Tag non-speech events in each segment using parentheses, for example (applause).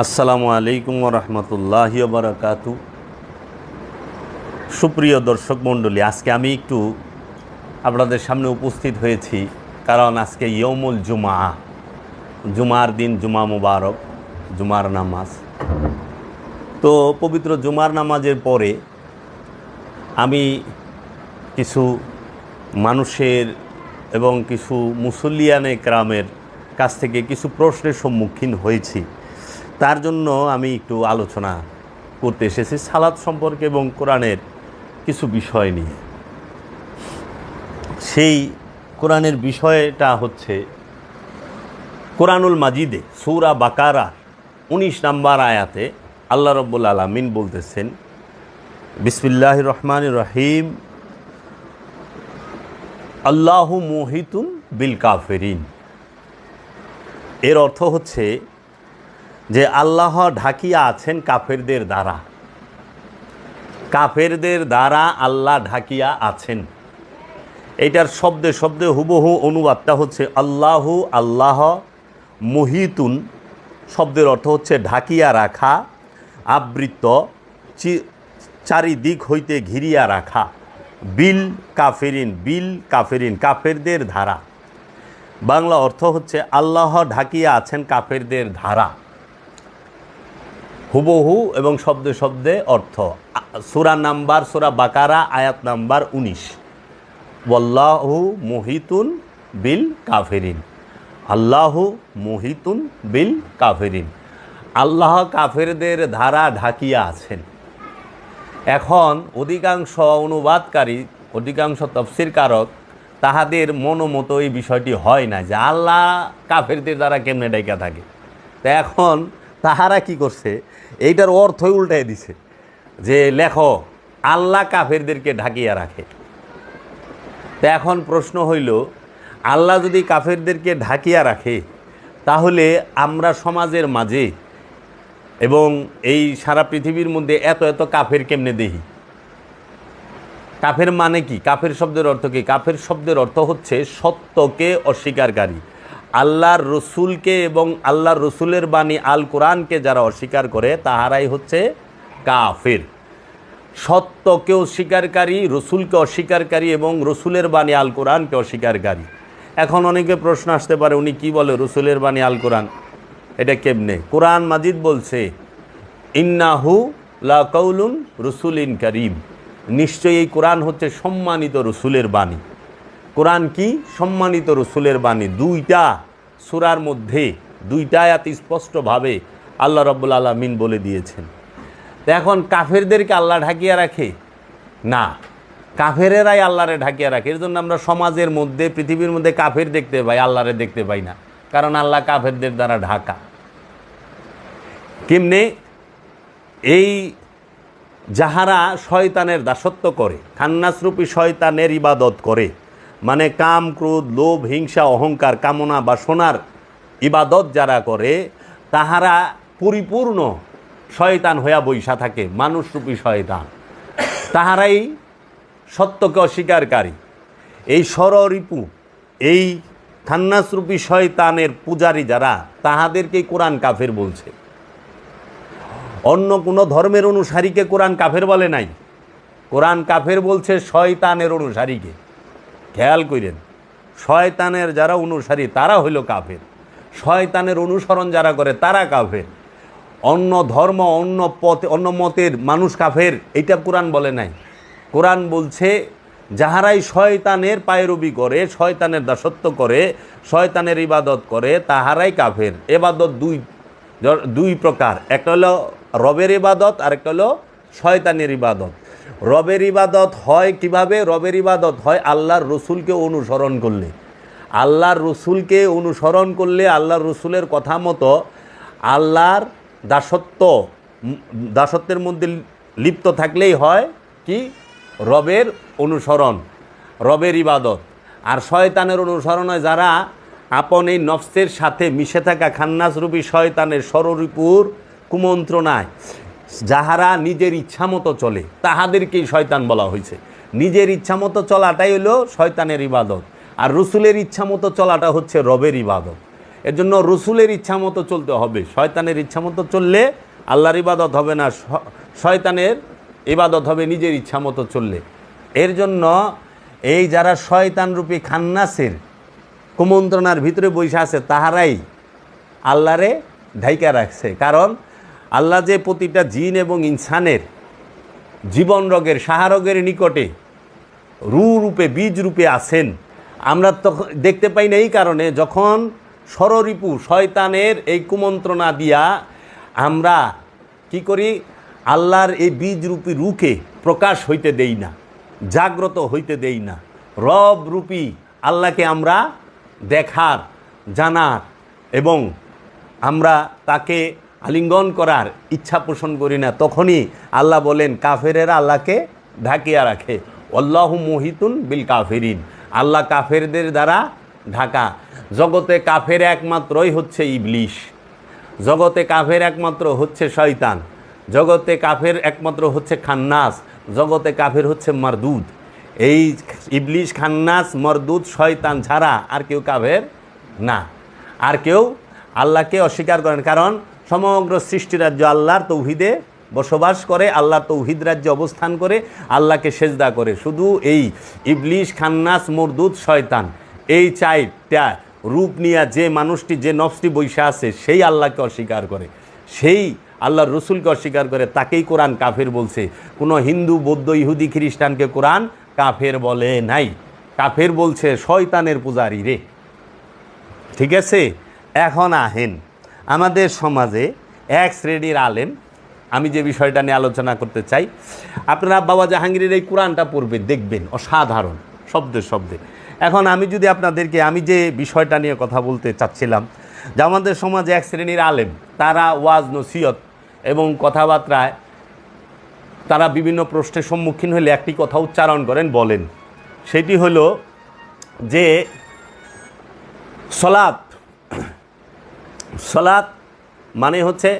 আসসালামু আলাইকুম রহমতুল্লাহ বারাকাতু সুপ্রিয় দর্শক মণ্ডলী, আজকে আমি একটু আপনাদের সামনে উপস্থিত হয়েছি কারণ আজকে ইয়মুল জুমা জুমার দিন, জুমা মুবারক, জুমার নামাজ। তো পবিত্র জুমার নামাজের পরে আমি কিছু মানুষের এবং কিছু মুসল্লিয়ানে ক্রামের কাছ থেকে কিছু প্রশ্নের সম্মুখীন হয়েছি। তার জন্য আমি একটু আলোচনা করতে এসেছি সালাদ সম্পর্কে এবং কোরআনের কিছু বিষয় নিয়ে। সেই কোরআনের বিষয়টা হচ্ছে কোরআনুল মাজিদে সৌরা বাকারা উনিশ নাম্বার আয়াতে আল্লাহ রব্বুল আলমিন বলতেছেন, বিসমিল্লাহ রহমান রহিম, আল্লাহ মোহিতুন বিল কাফেরিন। এর অর্থ হচ্ছে যে আল্লাহ ঢাকিয়া আছেন কাফেরদের দ্বারা। কাফেরদের দ্বারা আল্লাহ ঢাকিয়া আছেন। এইটার শব্দে শব্দে হুবহু অনুবাদটা হচ্ছে আল্লাহু আল্লাহ মহিতুন। শব্দের অর্থ হচ্ছে ঢাকিয়া রাখা আবৃত চারিদিক হইতে ঘিরিয়া রাখা। বিল কাফেরিন বিল কাফেরিন, কাফেরদের ধারা বাংলা অর্থ হচ্ছে আল্লাহ ঢাকিয়া আছেন কাফেরদের ধারা হুবহু এবং শব্দে শব্দে অর্থ। সূরা নাম্বার, সূরা বাকারা, আয়াত নাম্বার উনিশ। ওয়াল্লাহু মুহিতুন বিল কাফেরিন। আল্লাহু মুহিতুন বিল কাফেরিন। আল্লাহ কাফেরদের ধারা ঢাকিয়া আছেন। এখন অধিকাংশ অনুবাদকারী, অধিকাংশ তফসির কারক তাহাদের মনোমতো এই বিষয়টি হয় না যে আল্লাহ কাফেরদের দ্বারা কেমনে ডাইকা থাকে। তা এখন তাহারা কি করছে? এইটার অর্থই উল্টাই দিছে যে, লেখো, আল্লাহ কাফেরদেরকে ঢাকিয়া রাখে। তা এখন প্রশ্ন হইল, আল্লাহ যদি কাফেরদেরকে ঢাকিয়া রাখে, তাহলে আমরা সমাজের মাঝে এবং এই সারা পৃথিবীর মধ্যে এত এত কাফের কেমনে দেখি কাফের মানে কি? কাফের শব্দের অর্থ কি? কাফের শব্দের অর্থ হচ্ছে সত্যকে অস্বীকারী। আল্লাহর রসুলকে এবং আল্লাহর রসুলের বাণী আল কোরআনকে যারা অস্বীকার করে, তাহারাই হচ্ছে কাফের। সত্যকে অস্বীকারী রসুলকে অস্বীকারী এবং রসুলের বাণী আল কোরআনকে অস্বীকারী এখন অনেকে প্রশ্ন আসতে পারে, উনি কি বলে রসুলের বাণী আল কোরআন? এটা কেমনে? কোরআন মাজিদ বলছে, ইন্নাহু লা কৌলুন রসুলিন করিম। নিশ্চয়ই এই কোরআন হচ্ছে সম্মানিত রসুলের বাণী। কোরআন কি? সম্মানিত রসুলের বাণী। দুইটা সুরার মধ্যে দুইটা এত স্পষ্টভাবে আল্লাহ রব্বুল আলমিন বলে দিয়েছেন। এখন কাফেরদেরকে আল্লাহ ঢাকিয়ে রাখে? না। কাফেরেরাই আল্লাহরে ঢাকিয়ে রাখে। এর জন্য আমরা সমাজের মধ্যে, পৃথিবীর মধ্যে কাফের দেখতে পাই, আল্লাহরে দেখতে পাই না। কারণ আল্লাহ কাফেরদের দ্বারা ঢাকা। কেমনে? এই যাহারা শয়তানের দাসত্ব করে, খান্নাসরূপী শয়তানের ইবাদত করে মানে কাম, ক্রোধ, লোভ, হিংসা, অহংকার, কামনা বাসনার ইবাদত যারা করে, তাহারা পরিপূর্ণ শয়তান হইয়া বৈশা থাকে, মানুষরূপী শয়তান। তাহারাই সত্যকে অস্বীকারী। এই স্বররিপু, এই খান্নাসরূপী শয়তানের পূজারী যারা, তাহাদেরকেই কোরআন কাফের বলছে। অন্য কোনো ধর্মের অনুসারীকে কোরআন কাফের বলে নাই। কোরআন কাফের বলছে শয়তানের অনুসারীকে। খেয়াল করেন শয়তানের যারা অনুসারী, তারা হইল কাফের। শয়তানের অনুসরণ যারা করে, তারা কাফের। অন্য ধর্ম, অন্য পথে, অন্য মতের মানুষ কাফের, এইটা কোরআন বলে নাই। কোরআন বলছে, যাহারাই শয়তানের পায়রবি করে, শয়তানের দাসত্ব করে, শয়তানের ইবাদত করে, তাহারাই কাফের। এবাদত দুই দুই প্রকার। একটা হলো রবের ইবাদত আর একটা হলো শয়তানের ইবাদত। রবের ইবাদত হয় কীভাবে? রবের ইবাদত হয় আল্লাহর রসুলকে অনুসরণ করলে। আল্লাহর রসুলকে অনুসরণ করলে আল্লাহর রসুলের কথা মতো আল্লাহর দাসত্ব, দাসত্বের মধ্যে লিপ্ত থাকলেই হয় কি? রবের অনুসরণ, রবের ইবাদত। আর শয়তানের অনুসরণ যারা আপন এই নফসের সাথে মিশে থাকা খান্নাসরূপী শয়তানের স্বরূপুর কুমন্ত্রণায়। যাহারা নিজের ইচ্ছা মতো চলে, তাহাদেরকেই শয়তান বলা হয়েছে। নিজের ইচ্ছা মতো চলাটাই হলো শয়তানের ইবাদত, আর রসুলের ইচ্ছা মতো চলাটা হচ্ছে রবের ইবাদত। এর জন্য রসুলের ইচ্ছা মতো চলতে হবে, শয়তানের ইচ্ছা মতো চললে আল্লাহর ইবাদত হবে না শয়তানের ইবাদত হবে নিজের ইচ্ছা মতো চললে। এর জন্য এই যারা শয়তানরূপী খান্নাসের কুমন্ত্রণার ভিতরে বসে আছে, তাহারাই আল্লাহরে ঢাইকা রাখছে। কারণ আল্লাহ যে প্রতিটা জিন এবং ইনসানের জীবন রোগের সাহারোগের নিকটে রু রূপে, বীজ রূপে আছেন, আমরা তখন দেখতে পাই না এই কারণে যখন ষড়রিপু শয়তানের এই কুমন্ত্রণা দিয়া আমরা কি করি, আল্লাহর এই বীজরূপী রুকে প্রকাশ হইতে দেই না, জাগ্রত হইতে দেই না, রব রূপী আল্লাহকে আমরা দেখার, জানার এবং আমরা তাকে আলিঙ্গন করার ইচ্ছা পোষণ করি না। তখনই আল্লাহ বলেন, কাফেরেরা আল্লাহকে ঢাকিয়া রাখে। অল্লাহ মোহিতুন বিল কাফেরিন। আল্লাহ কাফেরদের দ্বারা ঢাকা। জগতে কাফের একমাত্রই হচ্ছে ইবলিশ। জগতে কাফের একমাত্র হচ্ছে শয়তান। জগতে কাফের একমাত্র হচ্ছে খান্নাস। জগতে কাফের হচ্ছে মারদুদ এই ইবলিশ, খান্নাস মরদুদ শয়তান ছাড়া আর কেউ কাফের না। আর কেউ আল্লাহকে অস্বীকার করেন। কারণ সমগ্র সৃষ্টিরাজ্য আল্লাহর তৌহিদে বসবাস করে আল্লাহ তৌহিদ রাজ্যে অবস্থান করে, আল্লাহকে সেজদা করে। শুধু এই ইবলিশ, খান্নাস, মরদুদ, শয়তান, এই চাইটা রূপ নিয়ে যে মানুষটি, যে নফসটি বৈশা আছে, সেই আল্লাহকে অস্বীকার করে। সেই আল্লাহর রসুলকে অস্বীকার করে, তাকেই কোরআন কাফের বলছে। কোনো হিন্দু, বৌদ্ধ, ইহুদি, খ্রিস্টানকে কোরআন কাফের বলে নাই। কাফের বলছে, শয়তানের পূজারি রে। ঠিক আছে? এখন আহেন। আমাদের সমাজে এক শ্রেণির আলেম, আমি যে বিষয়টা নিয়ে আলোচনা করতে চাই, আপনারা বাবা জাহাঙ্গীরের এই কোরআনটা পড়বে, দেখবেন, অসাধারণ, শব্দে শব্দে। এখন আমি যদি আপনাদেরকে, আমি যে বিষয়টা নিয়ে কথা বলতে চাচ্ছিলাম, যে আমাদের সমাজে এক শ্রেণির আলেম, তারা ওয়াজ নসিয়ত এবং কথাবার্তায় তারা বিভিন্ন প্রশ্নের সম্মুখীন হলে একটি কথা উচ্চারণ করেন, বলেন। সেটি হলো যে সলাৎ সলাৎ মানে হচ্ছে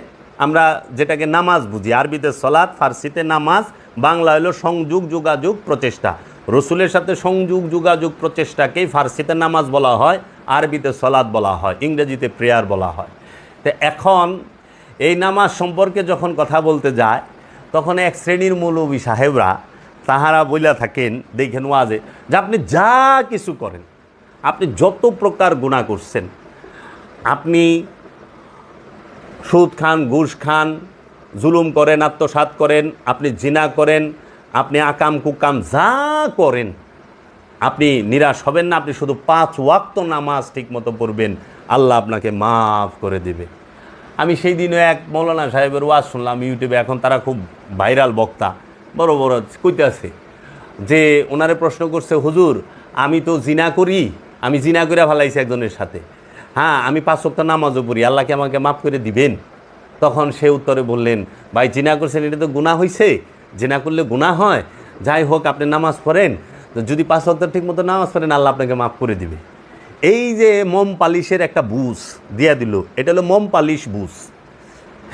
আমরা যেটাকে নামাজ বুঝি। আরবিতে সলাৎ, ফার্সিতে নামাজ, বাংলা হলো সংযোগ, যোগাযোগ, প্রচেষ্টা। রসুলের সাথে সংযোগ, যোগাযোগ, প্রচেষ্টাকেই ফার্সিতে নামাজ বলা হয়, আরবিতে সলাদ বলা হয়, ইংরেজিতে প্রেয়ার বলা হয়। তো এখন এই নামাজ সম্পর্কে যখন কথা বলতে যায়, তখন এক শ্রেণির মৌলবী সাহেবরা তাহারা বইলা থাকেন, দেখেন ওয়াজে, যে আপনি যা কিছু করেন, আপনি যত প্রকার গুণা করছেন, আপনি সুদ খান, ঘুষ খান, জুলুম করেন, আত্মসাৎ করেন, আপনি জিনা করেন, আপনি আকাম, কুকাম যা করেন, আপনি নিরাশ হবেন না, আপনি শুধু পাঁচ ওয়াক্ত নামাজ ঠিকমতো পড়বেন, আল্লাহ আপনাকে মাফ করে দেবে। আমি সেই দিনও এক মৌলানা সাহেবের ওয়াজ শুনলাম ইউটিউবে, এখন তারা খুব ভাইরাল বক্তা, বড় বড় কইতাছে, যে ওনারে প্রশ্ন করছে, হুজুর, আমি তো জিনা করি, আমি জিনা করে ফেলাইছি একজনের সাথে। হ্যাঁ আমি পাঁচ সপ্তাহ নামাজও পড়ি আল্লাহকে আমাকে মাফ করে দিবেন? তখন সে উত্তরে বললেন, ভাই, জিনা করছেন, এটা তো গুণা হয়েছে জিনা করলে গুণা হয়। যাই হোক, আপনি নামাজ পড়েন। তো যদি পাঁচ সপ্তাহ ঠিক মতো নামাজ পড়েন, আল্লাহ আপনাকে মাফ করে দিবে। এই যে মোম পালিশের একটা বুস দিয়া দিল, এটা হলো মোম পালিশ বুস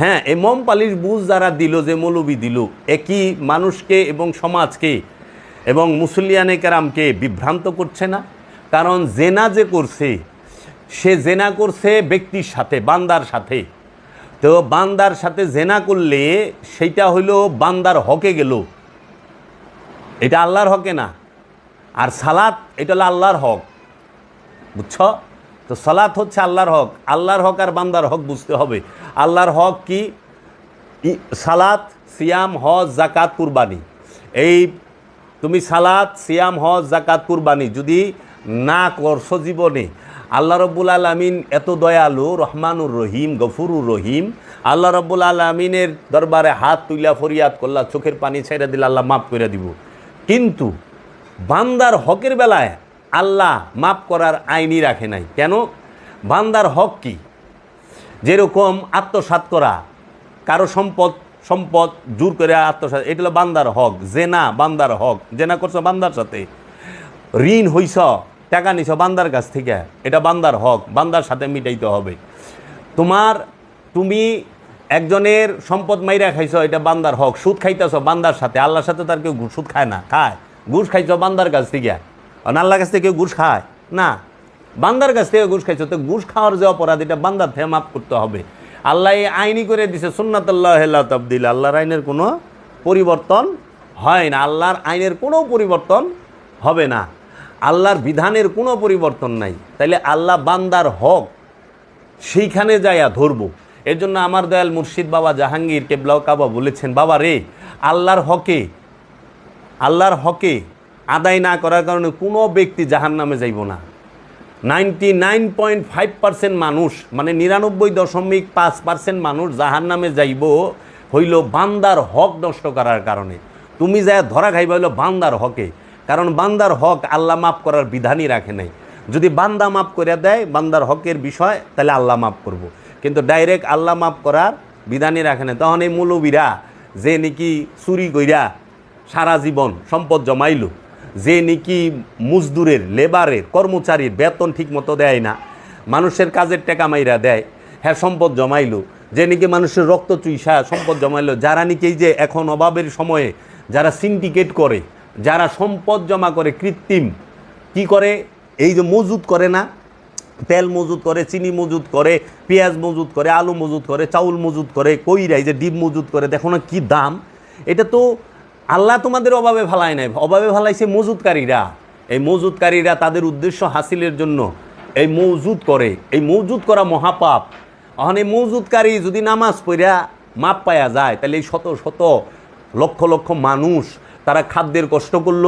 হ্যাঁ এই মোম পালিশ বুঝ যারা দিল, যে মৌলবি দিল একই মানুষকে এবং সমাজকে এবং মুসলিয়ানে কেরামকে বিভ্রান্ত করছে না? কারণ জেনা যে করছে সে জেনা করছে ব্যক্তির সাথে, বান্দার সাথে। তো বান্দার সাথে জেনা করলে সেইটা হইল বান্দার হকে গেল। এটা আল্লাহর হকে না। আর সালাত, এটা হলো আল্লাহর হক। বুঝছ? তো সালাত হচ্ছে আল্লাহর হক। আল্লাহর হক আর বান্দার হক বুঝতে হবে। আল্লাহর হক কি? সালাত, সিয়াম, হজ জাকাত কুরবানি। এই তুমি সালাত, সিয়াম, হজ জাকাত কুরবানি যদি না করছ জীবনে আল্লাহ রব্বুল আলমিন এত দয়ালু, রহমানুর রহিম, গফুরুর রহিম। আল্লাহ রব্বুল আলমিনের দরবারে হাত তুইলা, ফরিয়াদ করলা, চোখের পানি ছেড়ে দিলে, আল্লাহ মাফ করে দিব। কিন্তু বান্দার হকের বেলায় আল্লাহ মাফ করার আইনই রাখে নাই। কেন? বান্দার হক কি? যেরকম আত্মসাৎ করা, কারও সম্পদ সম্পদ জোর করে আত্মসাৎ, এটা হলো বান্দার হক, জেনা বান্দার হক। জেনা করছ বান্দার সাথে। ঋণ হইছ টাকা নিছ বান্দার কাছ থেকে। এটা বান্দার হক, বান্দার সাথে মিটাইতে হবে। তোমার, তুমি একজনের সম্পদ মাইরা খাইছ, এটা বান্দার হক। সুদ খাইতেছ বান্দার সাথে, আল্লাহর সাথে তার কেউ সুদ খায় না, খায়। ঘুষ খাইছ বান্দার কাছ থেকে। আর আল্লাহর কাছ থেকে কেউ ঘুষ খায়, না। বান্দার কাছ থেকে ঘুষ খাইছো, তো ঘুষ খাওয়ার যে অপরাধ, এটা বান্দার থেকে মাফ করতে হবে। আল্লাহ এই আইনি করে দিছে, সুন্নাতাল্লাহ তাবদিল। আল্লাহর আইনের কোনো পরিবর্তন হয় না, আল্লাহর আইনের কোনো পরিবর্তন হবে না। আল্লাহর বিধানের কোনো পরিবর্তন নাই। তাইলে আল্লাহ বান্দার হক সেইখানে যাইয়া ধরবো। এর জন্য আমার দয়াল মুর্শিদ বাবা জাহাঙ্গীর কেবলাও কাবা বলেছেন, বাবা রে, আল্লাহর হকে আল্লাহর হকে আদায় না করার কারণে কোনো ব্যক্তি জাহান নামে যাইব না। Ninety nine point five percent মানুষ মানে নিরানব্বই দশমিক পাঁচ পার্সেন্ট মানুষ জাহান নামে যাইব হইল বান্দার হক নষ্ট করার কারণে। তুমি যা ধরা খাইবা হইল বান্দার হকে। কারণ বান্দার হক আল্লাহ মাফ করার বিধানই রাখে নাই যদি বান্দা মাফ করে দেয়, বান্দার হকের বিষয়, তাহলে আল্লাহ মাফ করব। কিন্তু ডাইরেক্ট আল্লাহ মাফ করার বিধানই রাখে নাই তখন এই মৌলবীরা যে নাকি চুরি কইরা সারা জীবন সম্পদ জমাইল, যে নাকি মজদুরের, লেবারের, কর্মচারীর বেতন ঠিক মতো দেয় না, মানুষের কাজের টাকা মাইরা দেয় হ্যাঁ সম্পদ জমাইল, যে নাকি মানুষের রক্ত চুইসা, সম্পদ জমাইলো, যারা নাকি যে এখন অভাবের সময়ে যারা সিন্ডিকেট করে যারা সম্পদ জমা করে কৃত্রিম, কি করে? এই যে মজুদ করে না? তেল মজুদ করে, চিনি মজুদ করে, পেঁয়াজ মজুদ করে, আলু মজুদ করে, চাউল মজুদ করে কইরা এই যে ডিম মজুদ করে, দেখো না কী দাম। এটা তো আল্লাহ তোমাদের অভাবে ফালায় নাই। অভাবে ফালাইছে মজুদকারীরা এই মজুদকারীরা তাদের উদ্দেশ্য হাসিলের জন্য এই মজুদ করে। এই মজুদ করা মহাপাপ। এখন এই মজুদকারী যদি নামাজ পড়া মাপ পায়া যায়, তাহলে এই শত শত লক্ষ লক্ষ মানুষ তারা খাদ্যের কষ্ট করল,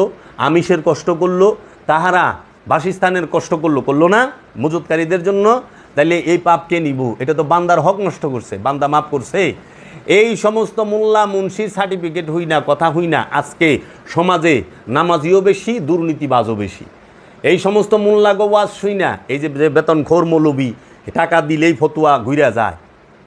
আমিষের কষ্ট করল, তাহারা বাসস্থানের কষ্ট করল করল না মজুতকারীদের জন্য। তাহলে এই পাপ কে নিব? এটা তো বান্দার হক নষ্ট করছে, বান্দা মাপ করছে। এই সমস্ত মোল্লা মুন্সির সার্টিফিকেট হই না, কথা হই না, আজকে সমাজে নামাজিও বেশি, দুর্নীতিবাজও বেশি। এই সমস্ত মোল্লা গোয়াজ শুই না, এই যে বেতন খোর মৌলবী, টাকা দিলেই ফতুয়া ঘুরা যায়।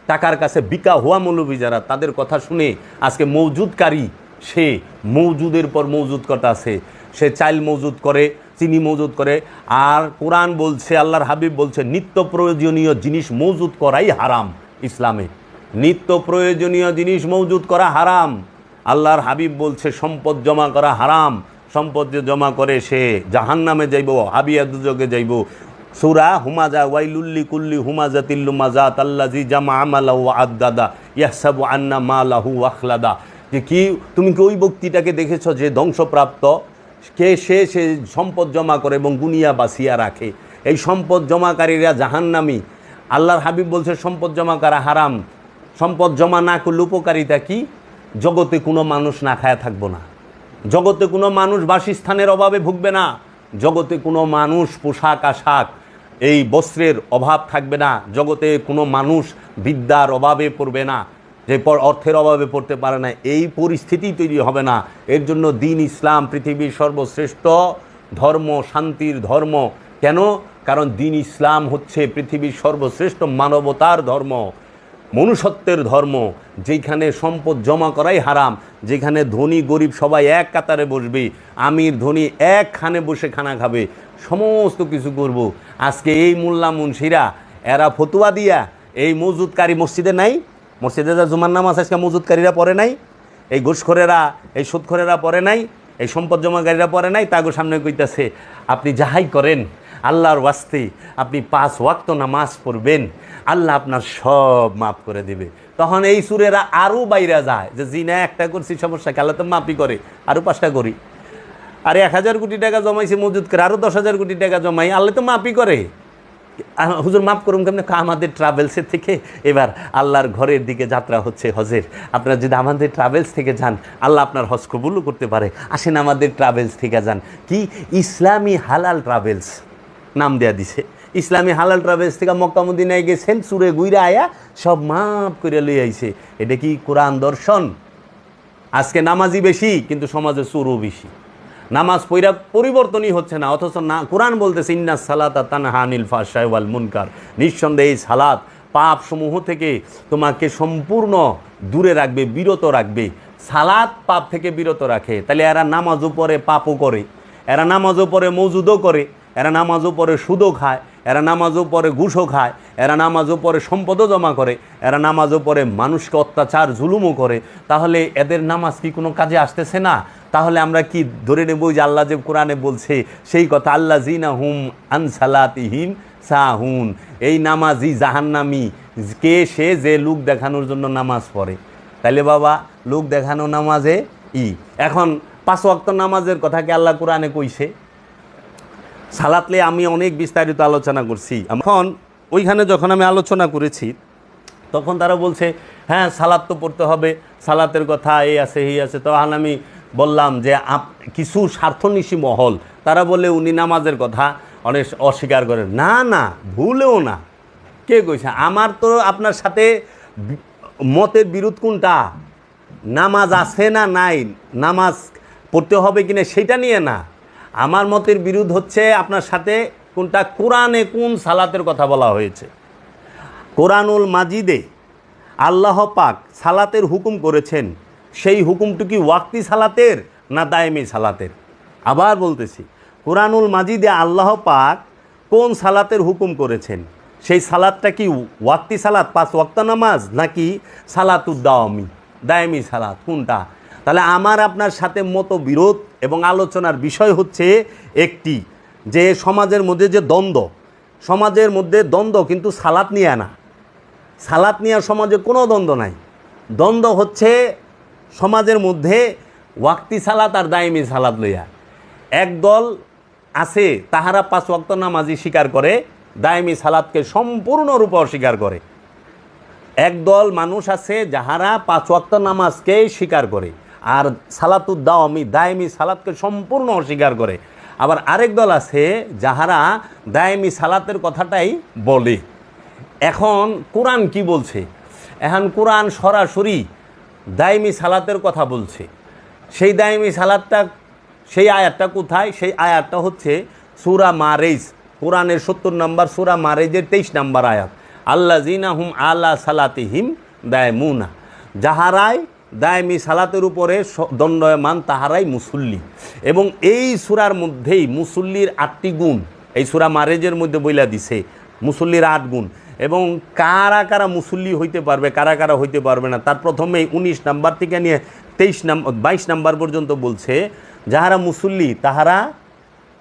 টাকার কাছে বিকা হওয়া মৌলবী যারা, তাদের কথা শুনে আজকে মৌজুদকারী সে মৌজুদের পর মৌজুদ করতে আছে? সে চাইল মজুদ করে, চিনি মজুদ করে, আর কোরআন বলছে, আল্লাহর হাবিব বলছে, নিত্য প্রয়োজনীয় জিনিস মজুদ করাই হারাম ইসলামে। নিত্য প্রয়োজনীয় জিনিস মজুদ করা হারাম। আল্লাহর হাবিব বলছে, সম্পদ জমা করা হারাম। সম্পদ জমা করে, সে জাহান নামে যাইব, হাবিয়া দুযোগে যাইব। সুরা হুমাজা, ওয়াইলুল্লি কুল্লি হুমাজা তিল্লু মাজা তাল্লাজি জামা আমালা আদাদা ইয়াসাবু আন্না মালাহু আখলাদা। যে কি তুমি কি ওই ব্যক্তিটাকে দেখেছ যে ধ্বংসপ্রাপ্ত? কে সে সে সম্পদ জমা করে এবং গুনিয়া বাসিয়া রাখে। এই সম্পদ জমাকারীরা জাহান্নামি। আল্লাহর হাবিব বলছে, সম্পদ জমা করা হারাম। সম্পদ জমা না করলে উপকারিতা কি? জগতে কোনো মানুষ না খায়া থাকব না। জগতে কোনো মানুষ বাসস্থানের অভাবে ভুগবে না। জগতে কোনো মানুষ পোশাক, আশাক, এই বস্ত্রের অভাব থাকবে না। জগতে কোনো মানুষ বিদ্যার অভাবে পড়বে না। যে পর অর্থের অভাবে পড়তে পারে না, এই পরিস্থিতি তৈরি হবে না। এর জন্য দিন ইসলাম পৃথিবীর সর্বশ্রেষ্ঠ ধর্ম, শান্তির ধর্ম। কেন? কারণ দিন ইসলাম হচ্ছে পৃথিবীর সর্বশ্রেষ্ঠ মানবতার ধর্ম, মনুষ্যত্বের ধর্ম, যেখানে সম্পদ জমা করাই হারাম, যেখানে ধনী গরিব সবাই এক কাতারে বসবে, আমির ধনী একখানে বসে খানা খাবে, সমস্ত কিছু করব। আজকে এই মোল্লা মুন্সিরা, এরা ফতুয়া দিয়া এই মজুদকারী মসজিদে নাই? মসজিদে যা জুমার নামাজ আজকে মজুদকারীরা পড়ে নাই, এই ঘুষখোরেরা, এই সুদখোরেরা পড়ে নাই, এই সম্পদ জমাকারীরা পড়ে নাই, তাগো সামনে কইতাছে, আপনি যাহাই করেন, আল্লাহর ওয়াস্তে আপনি পাঁচ ওয়াক্ত নামাজ পড়বেন, আল্লাহ আপনার সব মাফ করে দেবে। তখন এই সুরেরা আরও বাইরে যায় যে জি না একটা করছি, সমস্যা খেলা তো মাফই করে আরও পাঁচটা করি। আর এক হাজার কোটি টাকা জমাইছে মজুদ করে আরও দশ হাজার কোটি টাকা জমাই, আল্লাহ তো মাফই করে। হুজুর, মাফ করুন কেমন? আমাদের ট্রাভেলসের থেকে এবার আল্লাহর ঘরের দিকে যাত্রা হচ্ছে হজের। আপনারা যদি আমাদের ট্রাভেলস থেকে যান, আল্লাহ আপনার হজ কবুলও করতে পারে। আসেন আমাদের ট্রাভেলস থেকে যান। কি? ইসলামী হালাল ট্রাভেলস নাম দেয়া দিছে। ইসলামী হালাল ট্রাভেলস থেকে মক্কামুদ্দিনায় গেছেন, সুরে গুইরা আয়া, সব মাফ করে লই আইছে। এটা কি কোরআন দর্শন? আজকে নামাজি বেশি, কিন্তু সমাজে চোরও বেশি। নামাজ পৈরা পরিবর্তনই হচ্ছে না, অথচ না, কোরআন বলতেছে, ইন্না সালাত তানহানিল ফাশায় ওয়াল মুনকার। নিঃসন্দেহে এই সালাত পাপ সমূহ থেকে তোমাকে সম্পূর্ণ দূরে রাখবে, বিরত রাখবে। সালাত পাপ থেকে বিরত রাখে। তাহলে এরা নামাজও পরে পাপও করে। এরা নামাজও পরে মজুদও করে। এরা নামাজও পরে সুদও খায়। এরা নামাজও পরে ঘুষও খায়। এরা নামাজও পরে সম্পদও জমা করে। এরা নামাজও পরে মানুষকে অত্যাচার, জুলুমও করে। তাহলে এদের নামাজ কি কোনো কাজে আসতেছে না? তাহলে আমরা কি ধরে নেব যে আল্লাহ যে কোরআনে বলছে, সেই কথা আল্লাহ জিনা হুম আনসালাতিহিম সাহুন। এই নামাজি জাহান্নামি। কে সে যে লোক দেখানোর জন্য নামাজ পড়ে? তাইলে বাবা, লোক দেখানো নামাজে ই। এখন পাঁচ ওয়াক্ত নামাজের কথা কি আল্লাহ কোরআনে কইছে? সালাতলে আমি অনেক বিস্তারিত আলোচনা করছি। এখন ওইখানে যখন আমি আলোচনা করেছি, তখন তারা বলছে হ্যাঁ সালাদ তো পড়তে হবে, সালাতের কথা এই আছে এই আছে। তখন আমি বললাম যে কিছু স্বার্থনিশী মহল, তারা বলে উনি নামাজের কথা, অনেক অস্বীকার করেন। না না, ভুলেও না। কে কইছে? আমার তো আপনার সাথে মতের বিরোধ কোনটা? নামাজ আছে না নাই? নামাজ পড়তে হবে কিনা সেটা নিয়ে না। আমার মতের বিরোধ হচ্ছে আপনার সাথে কোনটা? কোরআনে কোন সালাতের কথা বলা হয়েছে? কোরআনুল মাজিদে আল্লাহ পাক সালাতের হুকুম করেছেন। সেই হুকুমটু কি ওয়াক্তি সালাতের না দায়েমি সালাতের? আবার বলতেছি, কোরআনুল মাজিদে আল্লাহ পাক কোন সালাতের হুকুম করেছেন? সেই সালাদটা কি ওয়াক্তি সালাত, পাঁচ ওয়াক্ত নামাজ, নাকি সালাতুদ্দাওয়ামি দায়েমি সালাত, কোনটা? তাহলে আমার আপনার সাথে মতো বিরোধ এবং আলোচনার বিষয় হচ্ছে একটি, যে সমাজের মধ্যে যে দ্বন্দ্ব, সমাজের মধ্যে দ্বন্দ্ব কিন্তু সালাত নিয়ে না সালাত নিয়ে সমাজে কোনো দ্বন্দ্ব নাই। দ্বন্দ্ব হচ্ছে সমাজের মধ্যে ওয়াক্তি সালাত আর দায়মি সালাত লইয়া। একদল আছে, তাহারা পাঁচ ওয়াক্ত নামাজি স্বীকার করে, দায়মি সালাতকে সম্পূর্ণরূপে অস্বীকার করে। একদল মানুষ আছে, যাহারা পাঁচ ওয়াক্ত নামাজকে স্বীকার করে, আর সালাতুদ্দাওয়ামি দায়মি সালাতকে সম্পূর্ণ অস্বীকার করে। আবার আরেক দল আছে, যাহারা দায়মি সালাতের কথাটাই বলে। এখন কোরআন কি বলছে? এখন কোরআন সরাসরি দায়মি সালাতের কথা বলছে। সেই দায়মি সালাদটা সেই আয়াতটা কোথায়? সেই আয়াতটা হচ্ছে সুরা মারেজ, কোরআনের সত্তর নম্বর, সুরা মারেজের তেইশ নম্বর আয়াত। আল্লা জিনা হুম আল্লাহ সালাতিহিম দায়মুনা। যাহারাই দায়মি সালাতের উপরে দণ্ডয়মান, তাহারাই মুসল্লি। এবং এই সুরার মধ্যেই মুসল্লির আটটি গুণ, এই সুরা মারেজের মধ্যে বইলা দিছে মুসল্লির আট গুণ। এবং কারা কারা মুসল্লি হইতে পারবে, কারা কারা হইতে পারবে না, তার প্রথমে উনিশ নাম্বার থেকে নিয়ে তেইশ নাম্বার বাইশ নাম্বার পর্যন্ত বলছে, যাহারা মুসল্লি তাহারা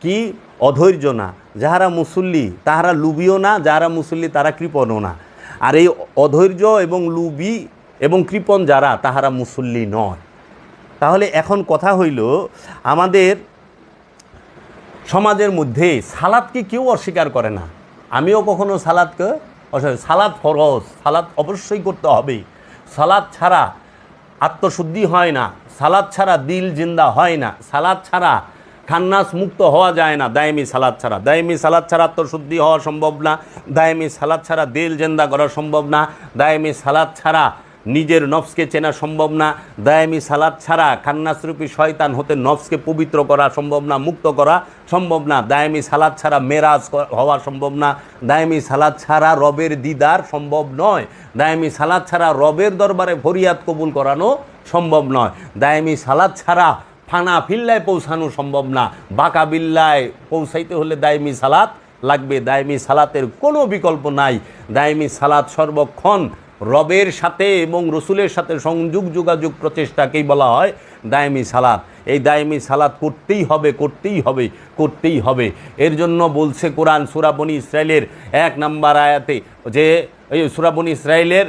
কি? অধৈর্য না। যাহারা মুসল্লি তাহারা লুবিও না, যাহারা মুসল্লি তারা কৃপণও না। আর এই অধৈর্য এবং লুবি এবং কৃপণ যারা, তাহারা মুসল্লি নয়। তাহলে এখন কথা হইল, আমাদের সমাজের মধ্যে সালাদকে কেউ অস্বীকার করে না। আমিও কখনো সালাদকে অসহায় সালাদ ফরজ, সালাদ অবশ্যই করতে হবে সালাদ ছাড়া আত্মশুদ্ধি হয় না, সালাদ ছাড়া দিল জিন্দা হয় না, সালাদ ছাড়া খান্নাস মুক্ত হওয়া যায় না, দায়মি সালাদ ছাড়া। দায়মি সালাদ ছাড়া আত্মশুদ্ধি হওয়া সম্ভব না, দায়মি সালাদ ছাড়া দিল জিন্দা করা সম্ভব না, দায়মি সালাদ ছাড়া নিজের নফসকে চেনা সম্ভব না, দায়ামি সালাদ ছাড়া খান্নাসরূপী শয়তান হতে নফসকে পবিত্র করা সম্ভব না, মুক্ত করা সম্ভব না, দায়ামি সালাদ ছাড়া মেরাজ হওয়া সম্ভব না, দায়ামি সালাদ ছাড়া রবের দিদার সম্ভব নয়, দায়ামি সালাদ ছাড়া রবের দরবারে ফরিয়াদ কবুল করানো সম্ভব নয়, দায়ামি সালাদ ছাড়া ফানা ফিল্লায় পৌঁছানো সম্ভব না, বাঁকা বিল্লায় পৌঁছাইতে হলে দায়মি সালাত লাগবে, দায়মি সালাতের কোনো বিকল্প নাই, দায়মি সালাত সর্বক্ষণ রবের সাথে এবং রসুলের সাথে সংযোগ, যোগাযোগ, প্রচেষ্টাকেই বলা হয় দায়মি সালাত। এই দায়মি সালাত করতেই হবে করতেই হবে করতেই হবে। এর জন্য বলছে কোরআন সুরাবনী ইসরায়েলের এক নাম্বার আয়াতে যে, এই সুরাবনী ইসরায়েলের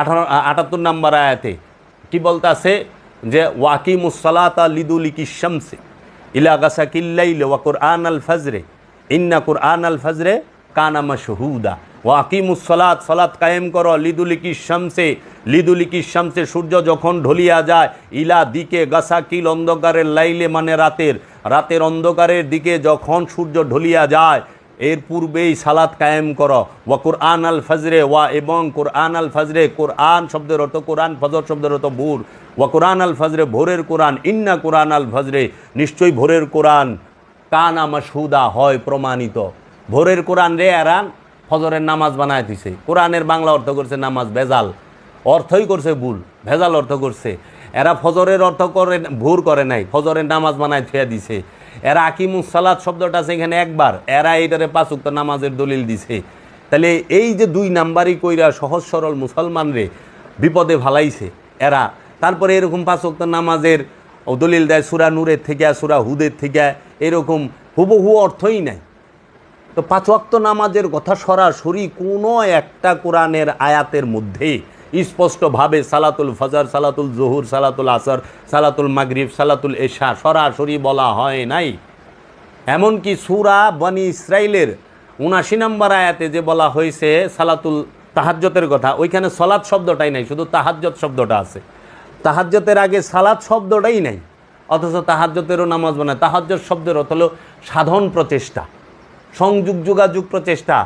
আঠারো আটাত্তর নাম্বার আয়াতে কি বলতাছে? যে ওয়াকিমুসলাতা লিদুলিকি শামসে ইলা গাসা কিল্লাইলে ওয়া কোরআন আল ফজরে। ইন্না কোরআন আল ফজরে কানামা শহুদা ওয়াকিমুসলাত সলাত কায়েম করো লিদুলিকি শামসে। লিদুলিকি শামসে সূর্য যখন ঢলিয়া যায়, ইলা দিকে গাসা কিল অন্ধকারের লাইলে মানে রাতের। রাতের অন্ধকারের দিকে যখন সূর্য ঢলিয়া যায়, এর পূর্বেই সালাত কায়েম করো। ওয়া কোরআন আল ফজরে, ওয়া এবং কোরআন আল ফজরে, কোরআন শব্দের অর্থ কোরআন, ফজর শব্দের অর্থ ভোর। ওয়া কোরআন আল ফজরে, ভোরের কোরআন, ইন্না কোরআন আল ফজরে, নিশ্চয়ই ভোরের কোরআন কানা মাসহুদা হয় প্রমাণিত। ভোরের কোরআন রে এরান, ফজরের নামাজ বানায় দিছে। কোরআনের বাংলা অর্থ করছে নামাজ ভেজাল। অর্থই করছে ভুল, ভেজাল অর্থ করছে। এরা ফজরের অর্থ করে, ভুর করে নাই, ফজরের নামাজ বানায় থুয়া দিছে। এরা আকিমুস সালাত শব্দটা আছে এখানে একবার, এরা এইটারে পাঁচুক্ত নামাজের দলিল দিছে। তাহলে এই যে দুই নাম্বারই কইরা সহজ সরল মুসলমান রে বিপদে ভালাইছে এরা। তারপরে এরকম পাঁচুক্ত নামাজের দলিল দেয় সুরা নূরের থেকে, সুরা হুদের থেকে, এরকম হুবহু অর্থই নাই। তো পাঁচ নামাজের কথা সরাসরি কোনো একটা কোরআনের আয়াতের মধ্যে স্পষ্টভাবে সালাতুল ফজর, সালাতুল জহুর, সালাতুল আসর, সালাতুল মাগরিব, সালাতুল এশা সরাসরি বলা হয় নাই। এমনকি সুরা বনি ইসরাইলের উনাশি নম্বর আয়াতে যে বলা হয়েছে সালাতুল তাহাজ্জতের কথা, ওইখানে সলাৎ শব্দটাই নাই, শুধু তাহাজ্জত শব্দটা আছে। তাহাজ্জতের আগে সালাত শব্দটাই নাই, অথচ তাহাজ্জতেরও নামাজ বানায় তাহাজ্জত শব্দের অর্থ হলো সাধন প্রচেষ্টা। সংযোগ যোগাযোগ প্রচেষ্টা।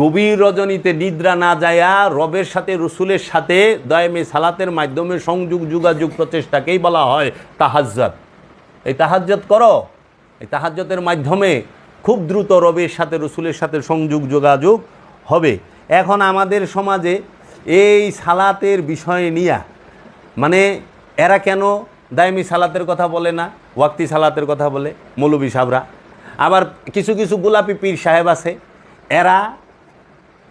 গভীর রজনীতে নিদ্রা না যায়া রবের সাথে, রসুলের সাথে দয়ামে সালাতের মাধ্যমে সংযোগ যোগাযোগ প্রচেষ্টাকেই বলা হয় তাহাজ্জত এই তাহাজ্জত করো। এই তাহাজ্জতের মাধ্যমে খুব দ্রুত রবের সাথে, রসুলের সাথে সংযোগ যোগাযোগ হবে। এখন আমাদের সমাজে এই সালাতের বিষয় নিয়া মানে এরা কেন দায়মি সালাতের কথা বলে না? ওয়াক্তি সালাতের কথা বলে মৌলবী সাহরা আবার কিছু কিছু গোলাপি পীর সাহেব আছে, এরা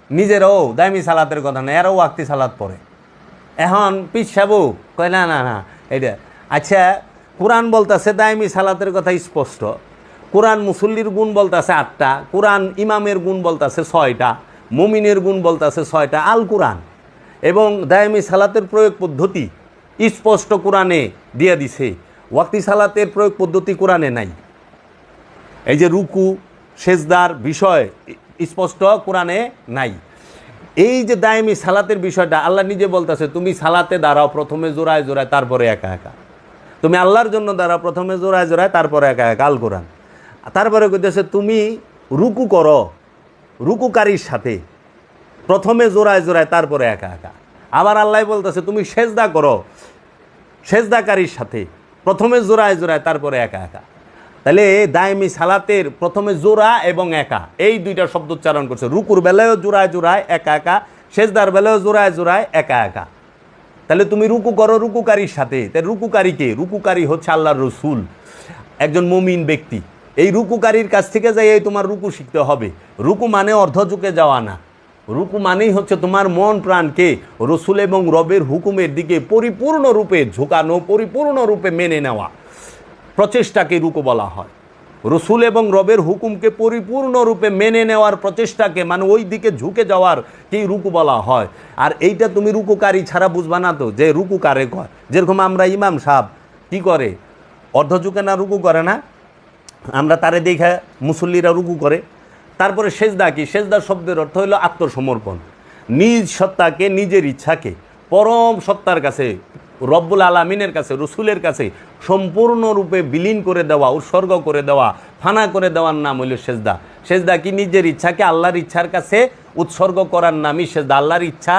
নিজেরাও দায়মি সালাতের কথা না, এরাও ওয়াক্তি সালাত পড়ে। এখন পীর সাহেবও কয়, না না না এটা আচ্ছা কোরআন বলতেছে দায়মি সালাতের কথা স্পষ্ট। কোরআন মুসল্লির গুণ বলতেছে আটটা, কোরআন ইমামের গুণ বলতেছে ছয়টা, মুমিনের গুণ বলতেছে ছয়টা, আল কোরআন। এবং দায়ামি সালাতের প্রয়োগ পদ্ধতি স্পষ্ট কোরআনে দিয়ে দিছে। ওয়াক্তি সালাতের প্রয়োগ পদ্ধতি কোরআনে নাই। এই যে রুকু, সেজদার বিষয় স্পষ্ট কোরআনে নাই। এই যে দায়মি সালাতের বিষয়টা আল্লাহ নিজে বলতেছে, তুমি সালাতে দাঁড়াও, প্রথমে জোড়ায় জোড়ায়, তারপরে একা একা। তুমি আল্লাহর জন্য দাঁড়াও, প্রথমে জোড়ায় জোড়ায়, তারপরে একা একা, আল কোরআন। তারপরে কইতেছে, তুমি রুকু করো, রুকুকারীর সাথে, প্রথমে জোড়ায় জোড়ায়, তারপরে একা একা। আবার আল্লাহ বলতেছে, তুমি সেজদা করো, সেজদাকারীর সাথে, প্রথমে জোড়ায় জোড়ায়, তারপরে একা একা। তাহলে দায়মি সালাতের প্রথমে জোড়া এবং একা। এই দুইটা শব্দ উচ্চারণ করছে। রুকুর বেলায়ও জোড়ায় জোড়ায় একা একা, সেজদার বেলায়ও জোড়ায় জোড়ায় একা একা। তাহলে তুমি রুকু করো রুকুকারীর সাথে। তাই রুকুকারীকে রুকুকারী হচ্ছে আল্লাহর রসুল, একজন মমিন ব্যক্তি। এই রুকুকারীর কাছ থেকে যাই এই তোমার রুকু শিখতে হবে। রুকু মানে অর্ধযুগে যাওয়া না। রুকু মানেই হচ্ছে তোমার মন প্রাণকে রসুল এবং রবের হুকুমের দিকে পরিপূর্ণরূপে ঝুঁকানো, পরিপূর্ণরূপে মেনে নেওয়া। প্রচেষ্টাকে রুকু বলা হয়। রসুল এবং রবের হুকুমকে পরিপূর্ণরূপে মেনে নেওয়ার প্রচেষ্টাকে মানে ওই দিকে ঝুঁকে যাওয়ার কি রুকু বলা হয়। আর এইটা তুমি রুকুকারী ছাড়া বুঝবা না তো, যে রুকু কারে কয়। যেরকম আমরা ইমাম সাহ কি করে? অর্ধ ঝুঁকে না রুকু করে না? আমরা তারে দেখে মুসল্লিরা রুকু করে। তারপরে সেজদা কি? সেজদা শব্দের অর্থ হলো আত্মসমর্পণ। নিজ সত্তাকে, নিজের ইচ্ছাকে পরম সত্তার কাছে রব্বুল আলমিনের কাছে, রসুলের কাছে সম্পূর্ণরূপে বিলীন করে দেওয়া, উৎসর্গ করে দেওয়া, ফানা করে দেওয়ার নাম হইল সেজদা। সেজদা কি নিজের ইচ্ছাকে আল্লাহর ইচ্ছার কাছে উৎসর্গ করার নামই সেজদা। আল্লাহর ইচ্ছা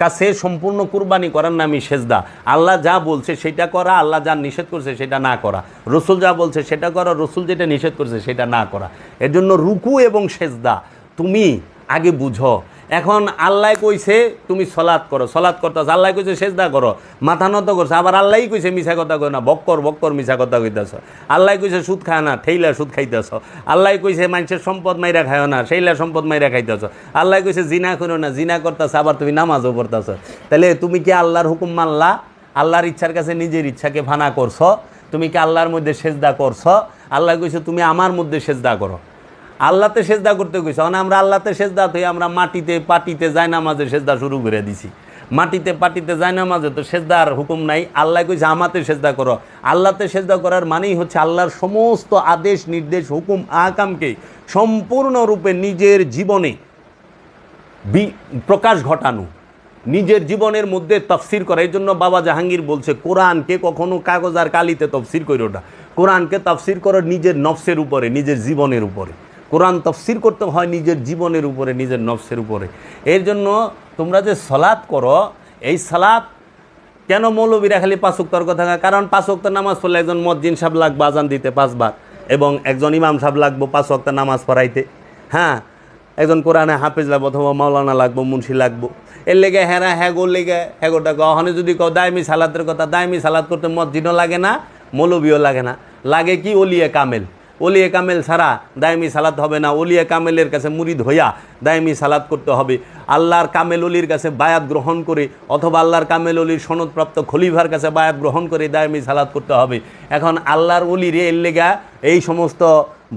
কাছে সম্পূর্ণ কুরবানি করার নামই সেজদা। আল্লাহ যা বলছে সেটা করা, আল্লাহ যা নিষেধ করছে সেটা না করা। রসুল যা বলছে সেটা করা, রসুল যেটা নিষেধ করছে সেটা না করা। এর জন্য রুকু এবং সেজদা, তুমি আগে বুঝো। এখন আল্লাহ কইছে, তুমি সলাৎ করো। সলাৎ করতেছ আল্লাহ কইছে, সেজদা করো। মাথা নত করছে, আবার আল্লাহই কইছে, মিছা কথা কই না। বক্কর বক্কর, মিছা কথা কইতেছ। আল্লাহ কইছে, সুদ খায় না, ঠেইলা সুদ খাইতেছ। আল্লাহ কইছে, মানুষের সম্পদ মাইরা খায় না সেইলা সম্পদ মাইরা খাইতেছ। আল্লাহ কইছে, জিনা করো না, জিনা করতেছ, আবার তুমি নামাজও পড়তেছ। তাহলে তুমি কি আল্লাহর হুকুম মানলা? আল্লাহর ইচ্ছার কাছে নিজের ইচ্ছাকে ফানা করছ? তুমি কি আল্লাহর মধ্যে সেজদা করছ? আল্লাহ কইছে, তুমি আমার মধ্যে সেজদা করো। আল্লাহতে সেজদা করতে কইছে। মানে আমরা আল্লাহতে সেজদা থেকে আমরা মাটিতে পাটিতে যায় নামাজে সেজদা শুরু করে দিছি। মাটিতে পাটিতে যায় নামাজে তো সেজদার হুকুম নাই। আল্লাহ কইছে, আমাতে সেজদা করো। আল্লাহতে সেজদা করার মানেই হচ্ছে আল্লাহর সমস্ত আদেশ, নির্দেশ, হুকুম, আকামকে সম্পূর্ণরূপে নিজের জীবনে বি- প্রকাশ ঘটানো। নিজের জীবনের মধ্যে তফসির করা। এই জন্য বাবা জাহাঙ্গীর বলছে, কোরআনকে কখনো কাগজ আর কালিতে তফসির করো না। কোরআনকে তফসির করো নিজের নফসের উপরে, নিজের জীবনের উপরে। কোরআন তফসির করতে হয় নিজের জীবনের উপরে, নিজের নফসের উপরে। এর জন্য তোমরা যে সলাৎ করো, এই সালাত কেন মৌলবীরা খালি পাঁচক্তর কথা? কারণ পাঁচক্ত নামাজ পড়লে একজন মসজিদ সাহেব লাগবে, আজান দিতে পাঁচবার, এবং একজন ইমাম সাহেব লাগবো পাঁচ ওয়াক্ত নামাজ পড়াইতে। হ্যাঁ একজন কোরআনে হাফেজ লাগবো অথবা মাওলানা লাগবো, মুন্সি লাগবো। এর লেগে হ্যাঁ হ্যাগো লেগে হ্যাগোটা কখনো যদি কও দায়মি সালাতের কথা, দায়মি সালাত করতে মসজিদও লাগে না, মৌলবীও লাগে না। লাগে কি ওলিয়ে কামেল? ওলিয়ে কামেল ছাড়া দায়মি সালাত হবে না। ওলিয়া কামেলের কাছে মুরিদ হইয়া দায়মি সালাত করতে হবে। আল্লাহর কামেল অলির কাছে বায়াত গ্রহণ করে অথবা আল্লাহর কামেল অলির সনদপ্রাপ্ত খলিফার কাছে বায়াত গ্রহণ করে দায়মি সালাত করতে হবে। এখন আল্লাহর অলির এর লেগা এই সমস্ত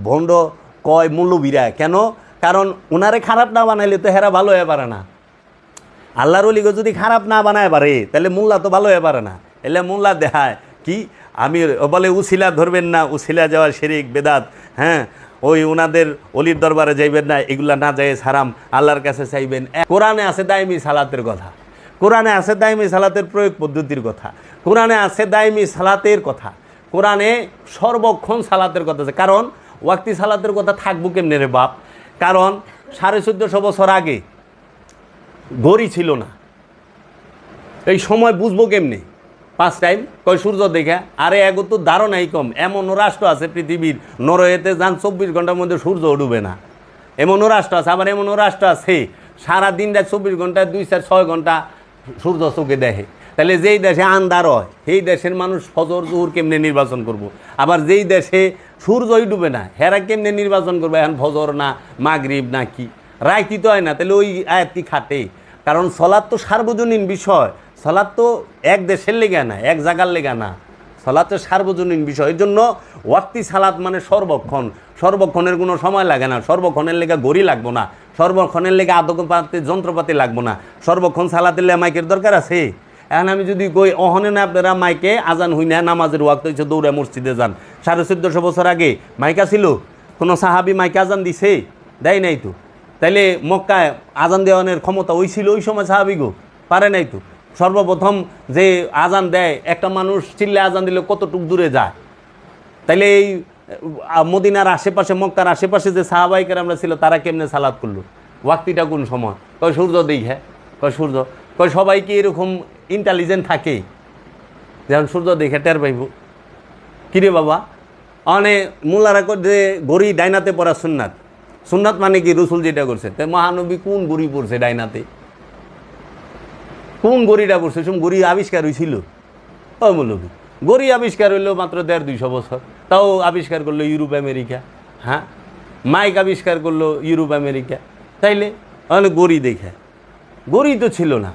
ভণ্ড কয় মূল্যবিরা কেন? কারণ ওনারে খারাপ না বানাইলে তো হেরা ভালো হয়ে পারে না। আল্লাহর অলিগো যদি খারাপ না বানায় পারে, তাহলে মোল্লা তো ভালো হয়ে পারে না। এলে মোল্লা দেখায়, কি? আমি বলে, উসিলা ধরবেন না, উসিলা যাওয়ার শেরিক, বেদাত হ্যাঁ? ওই ওনাদের অলির দরবারে যাইবেন না, এগুলা না যায় হারাম, আল্লাহর কাছে চাইবেন। কোরআনে আছে দায়মি সালাতের কথা। কোরআনে আছে দায়মি সালাতের প্রয়োগ পদ্ধতির কথা। কোরআনে আছে দায়মি সালাতের কথা। কোরআনে সর্বক্ষণ সালাতের কথা আছে। কারণ, ওয়াক্তি সালাতের কথা থাকব কেমনে রে বাপ? কারণ, সাড়ে চোদ্দোশো বছর আগে ঘড়ি ছিল না। এই সময় বুঝব কেমনি? পাঁচ টাইম কয় সূর্য দেখা? আরে, এগো তো ধারণাই কম। এমনও রাষ্ট্র আছে পৃথিবীর। নরওয়েতে যান চব্বিশ ঘণ্টার মধ্যে সূর্য ডুবে না। এমনও রাষ্ট্র আছে, আবার এমনও রাষ্ট্র আছে, সারা দিনটা চব্বিশ ঘণ্টা দুই চার ছয় ঘণ্টা সূর্য চোখে দেখে। তাহলে যেই দেশে আন্ধার হয়, সেই দেশের মানুষ ফজর, জুহুর কেমনে নির্বাচন করব। আবার যেই দেশে সূর্যই ডুবে না, হেরা কেমনে নির্বাচন করবে? এখন ফজর না, মাগরিব না কি? রাইতি তো হয় না? তাহলে ওই আয়াতটি খাটে। কারণ সলাদ তো সার্বজনীন বিষয়। সলাদ তো এক দেশের লেগে না, এক জায়গার লেগা না। সলাদ তো সার্বজনীন বিষয়। এর জন্য ওয়াক্তি সালাদ মানে সর্বক্ষণ। সর্বক্ষণের কোনো সময় লাগে না। সর্বক্ষণের লেগে গড়ি লাগবো না। সর্বক্ষণের লেগে আদকপাতি যন্ত্রপাতি লাগবো না। সর্বক্ষণ সালাতের লেগে মাইকের দরকার আছে? এখন আমি যদি কই, অহনে না আপনারা মাইকে আজান হই না, নামাজের ওয়াক্ত হচ্ছে দৌড়ে মসজিদে যান। সাড়ে চোদ্দোশো বছর আগে মাইকা ছিল কোনো সাহাবি মাইকে আজান দিছে? দেয় নাই তো। তাইলে মক্কায় আজান দেওয়ানের ক্ষমতা ওই ছিল ওই সময় সাহাবিগো পারে নাই তো। সর্বপ্রথম যে আজান দেয়, একটা মানুষ চিল্লে আজান দিলে কতটুক দূরে যায়? তাইলে এই মদিনার আশেপাশে, মক্কার আশেপাশে যে সাহাবাইকার আমরা ছিল, তারা কেমনে সালাদ করল? ওয়াক্তিটা কোন সময়? কয়, সূর্য দেখে? কয়, সূর্য। কয়, সবাই কি এরকম ইন্টেলিজেন্ট থাকে? যেমন সূর্য দেখে টের পাইব। কিরে বাবা? অনে মোল্লারা যে গড়ি ডাইনাতে পড়া সুন্নাত। সুন্নাত মানে কি? রসুল যেটা করছে। তাই মহানবী কোন গড়ি পড়ছে ডাইনাতে? কোন গড়িটা পড়ছে? সব গড়ি আবিষ্কার হয়েছিল ও মৌলবী গড়ি আবিষ্কার হইল মাত্র দেড় দুইশো বছর। তাও আবিষ্কার করল ইউরোপ, আমেরিকা হ্যাঁ? মাইক আবিষ্কার করল ইউরোপ, আমেরিকা। তাইলে? অনেক গড়ি দেখে। গড়ি তো ছিল না।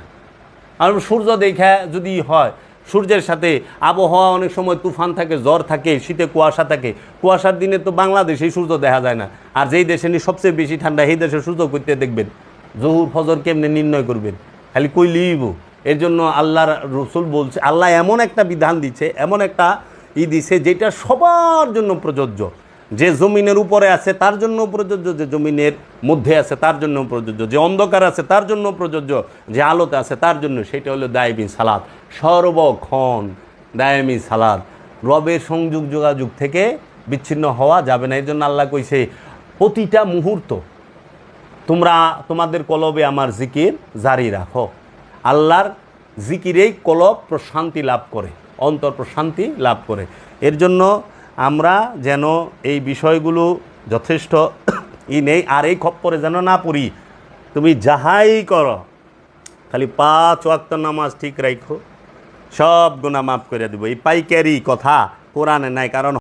আর সূর্য দেখা যদি হয়, সূর্যের সাথে আবহাওয়া অনেক সময় তুফান থাকে, জ্বর থাকে, শীতে কুয়াশা থাকে। কুয়াশার দিনে তো বাংলাদেশে সূর্য দেখা যায় না। আর যেই দেশে সবচেয়ে বেশি ঠান্ডা, সেই দেশে সূর্য করতে দেখবেন। জহুর ফজর কেমনে নির্ণয় করবেন? খালি কই লিব? এর জন্য আল্লাহর রসুল বলছে, আল্লাহ এমন একটা বিধান দিচ্ছে এমন একটা ই দিছে যেটা সবার জন্য প্রযোজ্য। যে জমিনের উপরে আছে তার জন্য প্রযোজ্য, যে জমিনের মধ্যে আছে তার জন্য প্রযোজ্য, যে অন্ধকার আছে তার জন্য প্রযোজ্য, যে আলোতে আছে তার জন্য, সেটা হলো দায়মি সালাদ সর্বক্ষণ দায়মি সালাদ রবের সংযোগ যোগাযোগ থেকে বিচ্ছিন্ন হওয়া যাবে না। এই জন্য আল্লাহ কইছে, প্রতিটা মুহূর্ত তোমরা তোমাদের কলবে আমার জিকির জারি রাখো। আল্লাহর জিকিরেই কলব প্রশান্তি লাভ করে, অন্তর প্রশান্তি লাভ করে। এর জন্য আমরা যেন এই বিষয়গুলো যথেষ্ট (coughs) ই নেই, আর এই খপ্পরে যেন না পড়ি। তুমি যাহাই করো, খালি পাঁচ ওয়াক্ত নামাজ ঠিক রাখো সব গুণা মাফ করে দেবো। এই পাইকারি কথা কোরআনে নাই, কারণ